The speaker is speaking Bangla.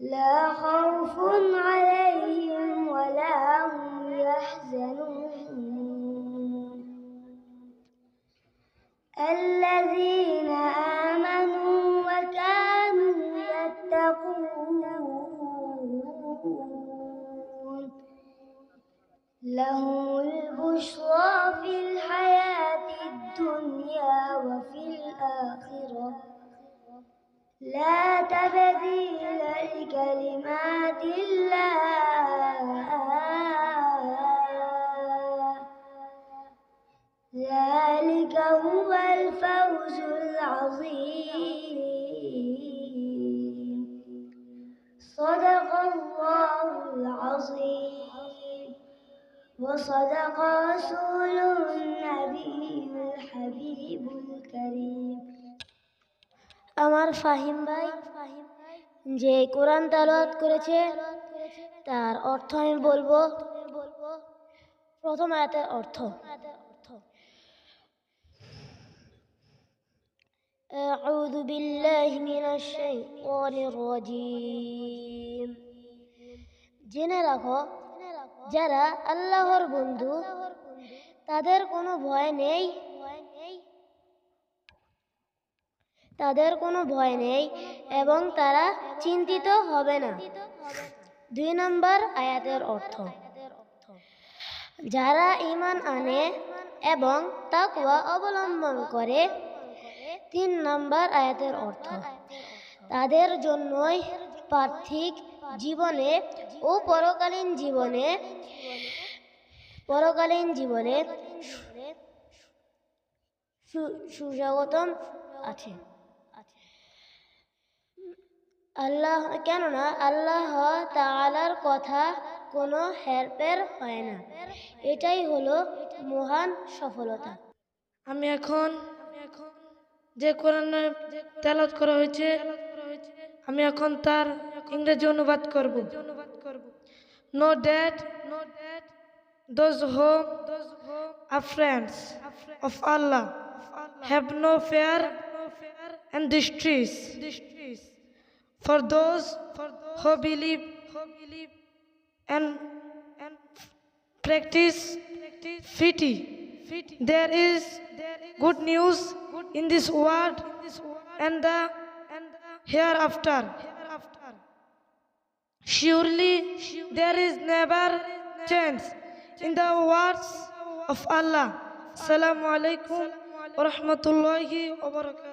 لا خوف عليهم ولا هم يحزنون. الذين آمنوا وكانوا يتقون. لهم البشرى في الحياة الدنيا وفي الآخرة. لا تبديل لكلمات الله ذلك هو الفوز العظيم صدق الله العظيم وصدق رسوله النبي الحبيب الكريم আমার ফাহিম ভাই যে কোরআন তালাওয়াত করেছে তার অর্থ আমি বলবো প্রথম আয়াতের অর্থ أعوذ بالله من الشيطان الرجيم জেনে রাখো যারা আল্লাহর বন্ধু তাদের কোনো ভয় নেই তাদের কোনো ভয় নেই এবং তারা চিন্তিত হবে না। দুই নম্বর আয়াতের অর্থ। যারা ইমান আনে এবং তাকওয়া অবলম্বন করে, তিন নম্বর আয়াতের অর্থ। তাদের জন্যই পার্থিক জীবনে ও পরকালীন জীবনে পরকালীন জীবনে সুস্বাগতম আছে। আল্লাহ, কেননা আল্লাহ তাআলার কথা কোনো হেরপের হয় না। এটাই হলো মহান সফলতা। আমি এখন যে কোরআন তেলাত করা হয়েছে, আমি এখন তার ইংরেজি অনুবাদ করব। Know that know that those whom are friends of Allah have no fear and distress. For those who believe and practice fiti. There is good news in this world and the hereafter. Surely there is never change in the words of Allah. Assalamu alaikum wa rahmatullahi wa barakatuh.